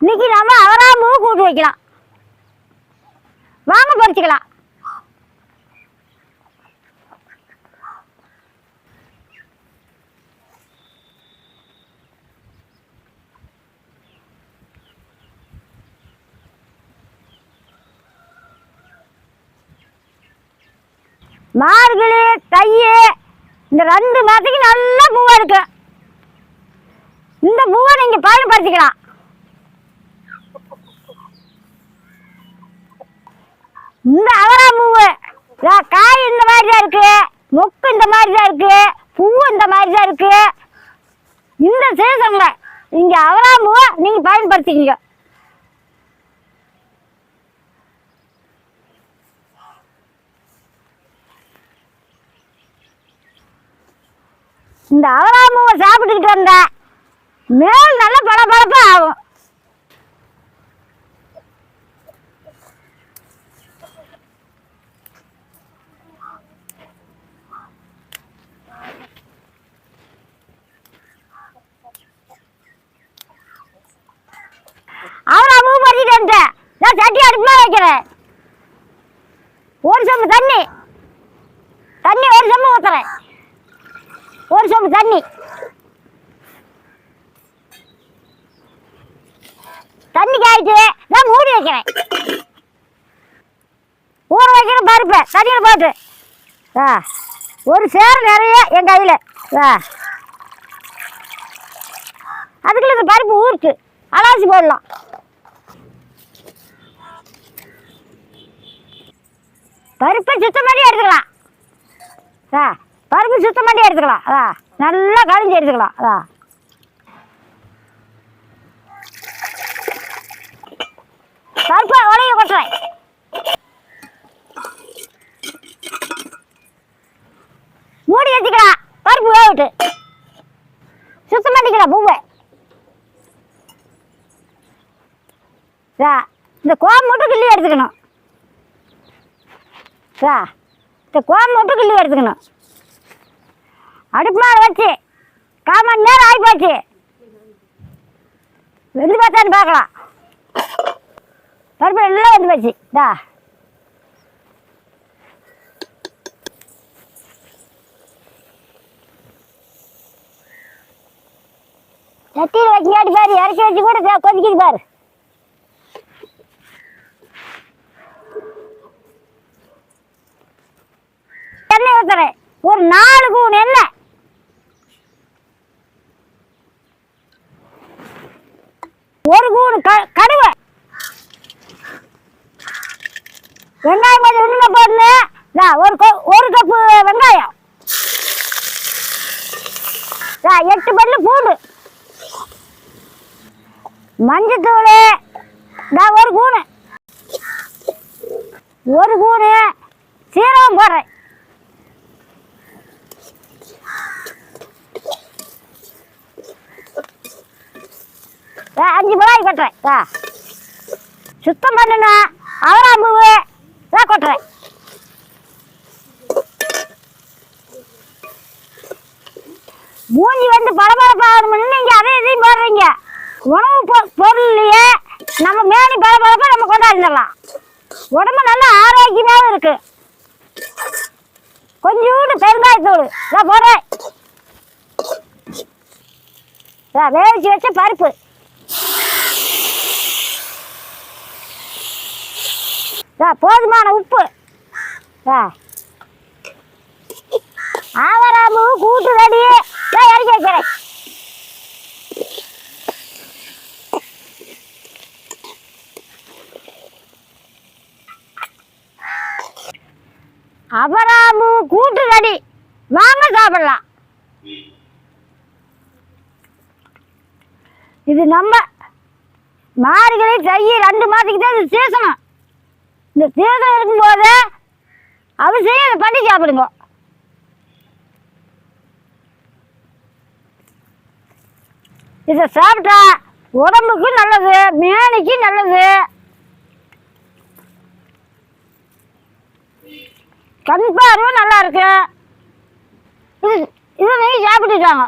இன்னைக்கு நம்ம அவராம்பூ கூட்டு வைக்கலாம். வாங்க பறிச்சுக்கலாம். மார்கழி தை இந்த ரெண்டு மாதத்துக்கு நல்ல பூவாக இருக்கு. இந்த பூவை நீங்கள் பயன்படுத்திக்கலாம் இந்த அவரா பூவு. காய் இந்த மாதிரி தான் இருக்கு. மொக்கு இந்த மாதிரி தான் இருக்கு. பூ இந்த மாதிரி தான் இருக்கு. இந்த சீசன்ல நீங்க அவரா பூவை நீங்க பயன்படுத்திக்கிங்க. இந்த அவரா பூவை சாப்பிட்டுக்கிட்டு வந்தேன் மேல் நல்ல பளபளப்பா ஆகும் அவரா பூ பறிச்சுட்டு வந்துட்டேன் நான் வைக்கிறேன். ஒரு சொம்பு தண்ணி. தண்ணி ஒரு சொம்பு ஊத்துறேன். ஒரு சொம்பு தண்ணி. தண்ணி காய்ச்சி நான் மூடி வைக்கிறேன். ஊற வைக்கிற பருப்பு தண்ணியில் போட்டு. ஆ ஒரு சேர் நிறைய என் கையில். ஆ. அதுக்குள்ள இந்த பருப்பு ஊருக்கு அலாசி போடலாம். பருப்பை சுத்தம் பண்ணி எடுத்துக்கலாம். ஆ பருப்பு சுத்தம் பண்ணி எடுத்துக்கலாம். அதா நல்லா கழிஞ்சு எடுத்துக்கலாம். அதா. பருப்பை உடைய கொட்டுறேன். மூடி வச்சுக்கலாம். பருப்பு வேவிட்டு சுத்தம் பண்ணிக்கலாம் பூவை. இந்த கோம் மட்டும் கிள்ளி எடுத்துக்கணும். சா இந்த கோம்பு மட்டும் கிள்ளி எடுத்துக்கணும். அடுப்பு மேலே வச்சு கால் மணி நேரம் ஆகி போச்சு. வெந்து பார்த்தான்னு பார்க்கலாம். பருப்பு எல்லாம் வந்து போச்சு. தா சட்டியில் வச்சுக்காட்டி பாரு இறக்கி வச்சு கூட கொதிக்குது பாரு. ஒரு க கடுவை. வெங்காயம் கொஞ்சம் உண்மை போடணும் ஒரு ஒரு கப்பு வெங்காயம். எட்டு பல்லு பூண்டு. மஞ்சத்தூள் நான் ஒரு கூணு ஒரு கூணு சீரகம் போடுறேன். அஞ்சு ரூபாய்க்கு கொட்டுறேன். ஆ சுத்தம் பண்ணுங்க அவராம்பூவு தான் கொட்டுறேன். மூஞ்சி வந்து பளபளப்பாகணும்னு நீங்கள் அதே இதையும் போடுறீங்க. உணவு பொ- பொருள்லையே நம்ம மேனி பளபளப்பா நம்ம கொண்டாடிடலாம் உடம்பு நல்லா ஆரோக்கியமாகவும் இருக்கு. கொஞ்சோண்டு பெருங்காயத்தூள் நான் போடுறேன். இதான் வேவிச்சு வச்ச பருப்பு. போதுமான உப்பு. ஆவராமு கூட்டு ரெடி. இறக்கி வைக்கிறேன். அவராமு கூட்டு ரெடி. வாங்க சாப்பிடலாம். இது நம்ம மார்கழி தை ரெண்டு மாதத்துக்கு தான் இது சீசனம். இந்த சீசன் இருக்கும்போது அவசியம் இதை பண்ணி சாப்பிடுங்க. இதை சாப்பிட்டா உடம்புக்கு நல்லது மேனிக்கு நல்லது. கண் பார்வை நல்லா இருக்கு. இது இதை நீங்கள் சாப்பிட்டுட்டாங்க